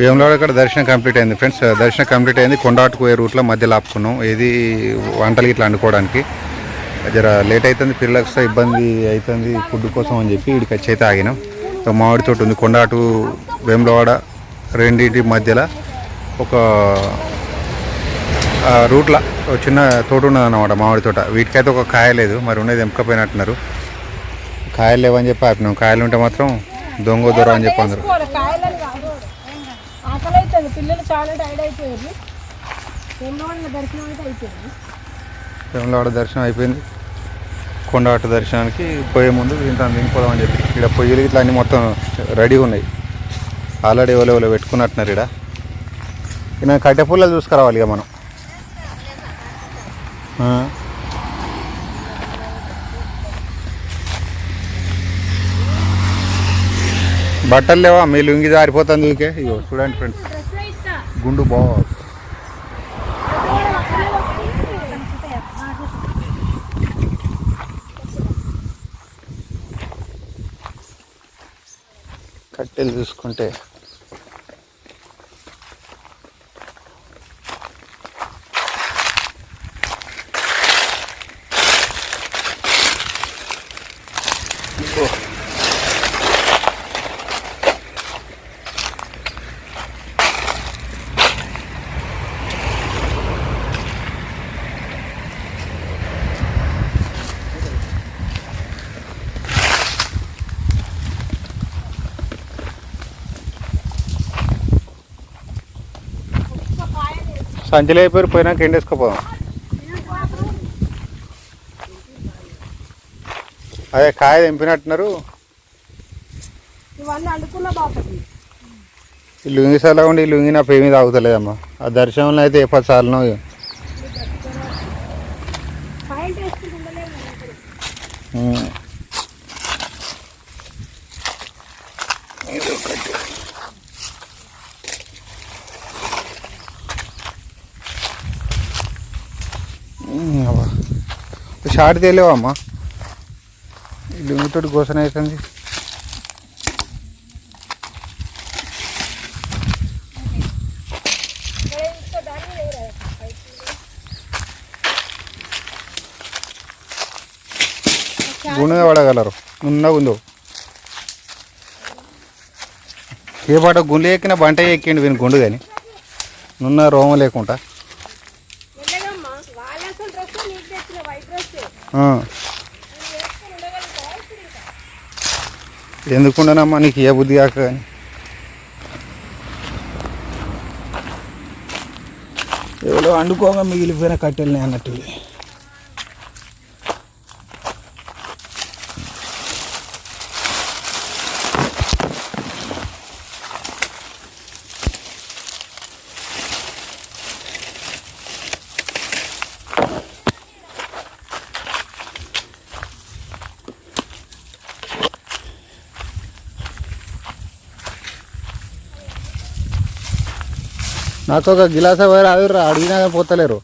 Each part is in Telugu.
వేములవాడ ఇక్కడ దర్శనం కంప్లీట్ అయింది. ఫ్రెండ్స్ దర్శనం కంప్లీట్ అయింది. కొండాటుకు పోయే రూట్లో మధ్యలో ఆపుకున్నాం. ఏది వంటలు ఇట్లా వండుకోవడానికి. జర లేట్ అవుతుంది పిల్లలకు వస్తే ఇబ్బంది అవుతుంది ఫుడ్ కోసం అని చెప్పి ఇక్కడికి వచ్చి అయితే ఆగినాం. సో మామిడి తోట ఉంది. కొండాటు వేములవాడ రెండింటి మధ్యలో ఒక రూట్లో రూట్ల ఒక చిన్న తోట ఉన్నది అనమాట మామిడి తోట. వీటికైతే ఒక కాయ లేదు. మరి ఉన్నది ఎంపకపోయినట్టున్నారు. కాయలు లేవని చెప్పి ఆపినాం. కాయలు ఉంటే మాత్రం దొంగ దొర అని చెప్పి అందరు. ఆకలి అవుతుంది పిల్లలు చాలా టైర్డ్ అయిపోయారు. ఎన్నో వాళ్ళ దర్శనం అయితే అయిపోయింది. వేములవాడ దర్శనం అయిపోయింది. కొండగట్టు దర్శనానికి పోయే ముందు ఇంత దిగిపోదామని చెప్పి. ఇక్కడ పొయ్యిలు ఇట్లా అన్ని మొత్తం రెడీగా ఉన్నాయి. ఆల్రెడీ ఎవరో ఎవరో పెట్టుకున్నట్టున్నారు ఇక్కడ ఇక కట్టె పుల్లలు చూసుకురావాలి ఇక మనం. బట్టలు లేవా? మీ లుంగి జారిపోతుంది ఊకే ఇగో చూడండి ఫ్రెండ్స్ గుండు బాస్ కట్టెలు చూసుకుంటే. సంచలు అయిపోయి పోయినాక ఎండేసుకోపోదాం అదే కాయ తెంపినట్టున్నారు. ఈ లుంగి సలా ఉండి ఈ లుంగి నా పేరు మీద ఆగుతలేదమ్మా. ఆ దర్శనంలో అయితే ఏ పది సార్లు పాయింట్ వేసుకుంటూ ఉండలేము షార్ట్ తెలియవమ్మా ఈ లుంగితోటి అవుతుంది గుణగా పడగలరు నున్నగా ఉందో. ఏ పాట గుండె ఎక్కిన బంట ఎక్కిండు వీని గుండు కానీ నున్న రోమం లేకుండా వెళ్ళగమ్మా వాళ్ళ అసలు డ్రెస్ నీకు తెచ్చిన వైట్ డ్రెస్ ఆ. ఎందుకుండనమ్మా నీకు ఏ బుద్ధి కాక కానీ ఎవరో వండుకోగా మిగిలిపోయిన కట్టెల్ని అన్నట్టు. నాతో ఒక గిలాస వేరు ఆవిర్రా అడిగినా పోతలేరు.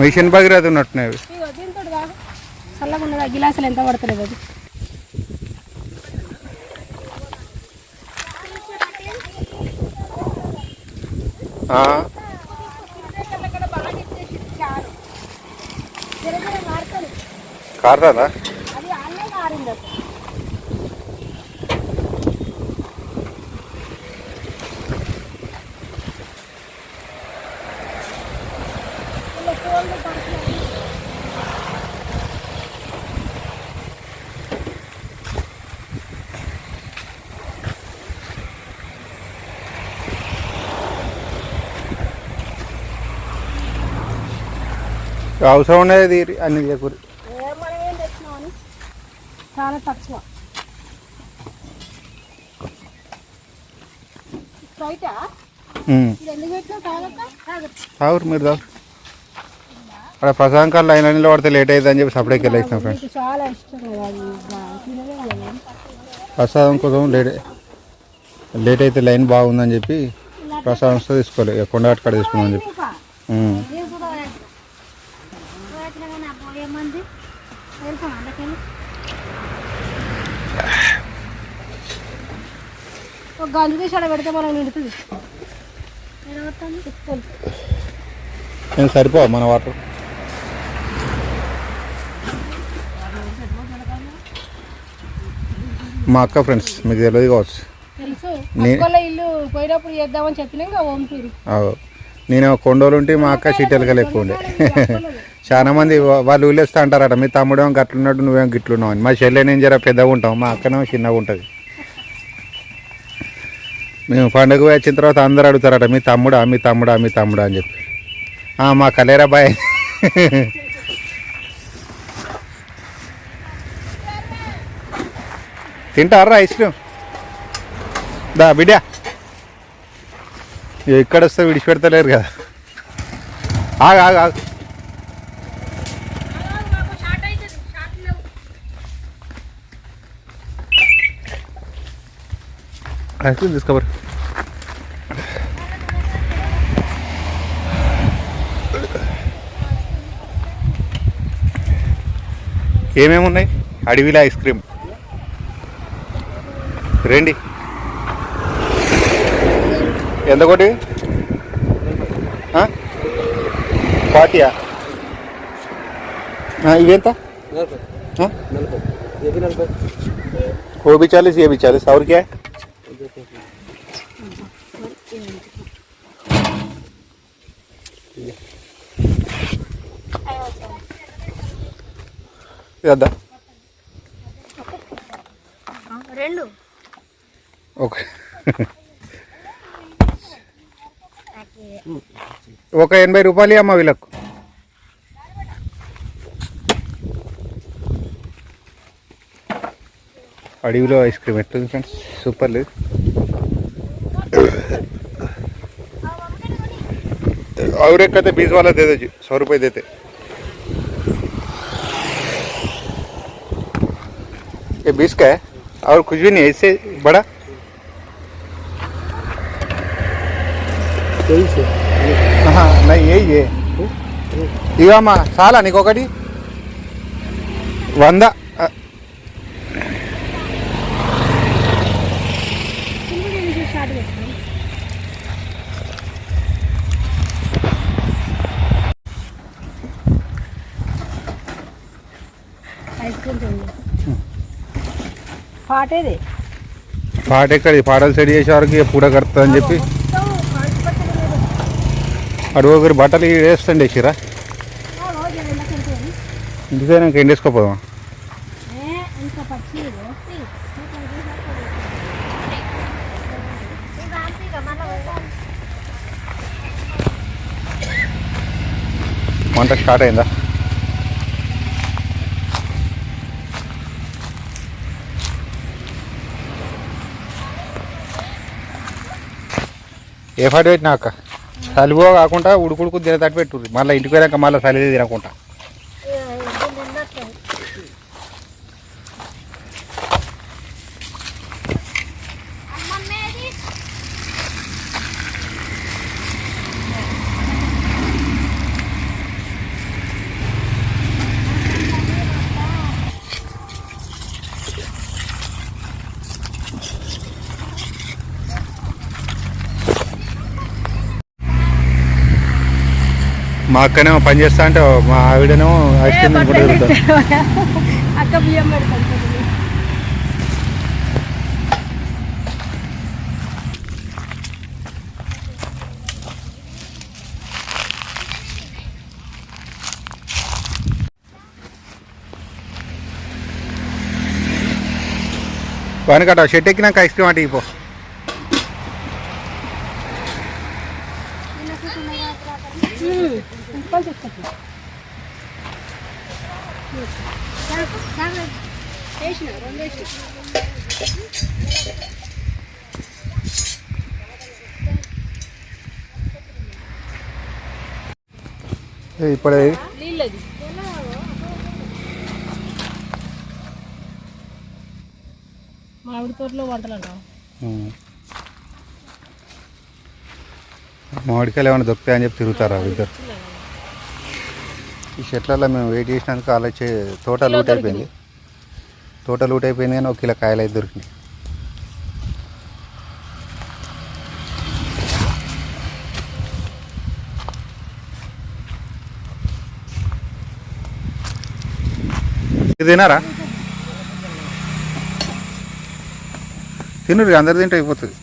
మిషన్ పగిరేతున్నట్టున్నాయి ఉన్నట్టున్నాయి అవి. దీంతో కాదు చల్లగా ఉన్నది గిలాసులు ఎంత పడతలేదు అది కారుతుందా అవసరం ఉండేది అన్ని తెచ్చినామని చాలా తక్కువ. స్ప్రైటా? తాగురు మీరు తాగు అక్కడ ప్రసాదం కాళ్ళు లైన్ లైన్లో పడితే లేట్ అవుతుంది అని చెప్పి సపరేట్కి వెళ్ళేసినాం ఫ్రెండ్స్. ప్రసాదం కోసం లేట్ లేట్ అయితే లైన్ బాగుందని చెప్పి ప్రసాదం వస్తే తీసుకోవాలి తీసుకుందాం చెప్పి ఉమ్. ఒక గంజు తీసి పెడితే మనం నిడుతుంది ఏం సరిపో మన వాటర్ మా అక్క ఫ్రెండ్స్ మీకు తెలియదు కావచ్చు ఇల్లు పోయినప్పుడు చేద్దామని చెప్పినా ఇంకా ఓంపూరి ఆవ్. నేను కొండోలు ఉంటే మా అక్క చీటెలకలు ఎక్కువ ఉండే చాలా మంది వాళ్ళు ఊళ్ళేస్తా అంటారట మీ తమ్ముడేమో గట్లున్నాడు నువ్వేమో గిట్లున్నావు అని. మా చెల్లెనేం జర పెద్దగా ఉంటాం మా అక్కనేమో చిన్నగా ఉంటుంది. మేము పండుగ పోయి వచ్చిన తర్వాత అందరు అడుగుతారట మీ తమ్ముడా మీ తమ్ముడా మీ తమ్ముడా అని చెప్పి. మా కలేరా బాయ్. తింటారా ఐస్ క్రీమ్? దా బిడ్డా. ఎక్కడ వస్తే విడిచిపెడతలేరు కదా. ఆగు ఆగు ఆగు. ఐస్ క్రీమ్ తీసుకోబరు. ఏమేమి ఉన్నాయి అడవిలో ఐస్ క్రీమ్. రండి. ఎంత కొట్టి ఫార్టీయా ఇవెంత हाँ? वो भी चालीस ये भी चालीस और क्या है ఇద్దా రెండు ఓకే ఒక ఎనభై రూపాయలు అమ్మ వీళ్ళకు అడవిలో ఐస్ క్రీమ్ ఎట్లుంది ఫ్రెండ్స్ సూపర్ లేదు और एक कहते बीस वाला दे दो जी सौ रुपये देते ये बीस का है और कुछ भी नहीं है इससे बड़ा ఆహా, నై ఏ ఇవమ్మా చాలా నీకు ఒకటి వంద పాటేది? పాట ఎక్కడి? పాటలు సెట్ చేసే వరకు పూడ కడుతుంది అని చెప్పి. అటు ఒకరు ఒకరి బట్టలు వేస్తండి వేసిరా ఆ, రోజు ఇంటికైనా ఇంకా పచ్చి వంట స్టార్ట్ అయిందా? ఏ ఫార్టీ పెట్టినా అక్క? సలిపో కాకుండా ఉడుకుడుకు తినేటట్టు పెట్టు మళ్ళీ ఇంటికి వెళ్ళాక మళ్ళీ సలిది తినకుండా. మా అక్కనేమో పని చేస్తా అంటే మా ఆవిడనేమో ఐస్ క్రీమ్ తినుకుంటూ తిరుగుతారు అక్క బియ్యం పెడతాను షెట్ ఎక్కినాక ఐస్ క్రీమ్ అంటే ఇపో వేసిన రెండు వేసిన ఏ, ఇప్పుడు. మామిడి తోటలో వంటలు అంటావు. మామిడికాయలు ఏమైనా దొరుకుతాయని చెప్పి తిరుగుతారా ఇద్దరు ఈ చెట్లలో మేము వెయిట్ చేసినందుకు అలా చే తోట లూట్ అయిపోయింది. తోట లూట్ అయిపోయింది కానీ ఒక కిలో కాయలు అయితే దొరికినాయి. ఇది తినారా తినురు అందరు తింటే అయిపోతుంది.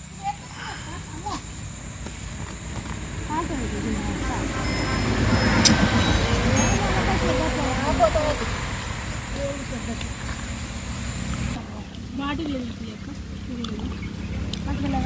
బాటిల్ అట్లా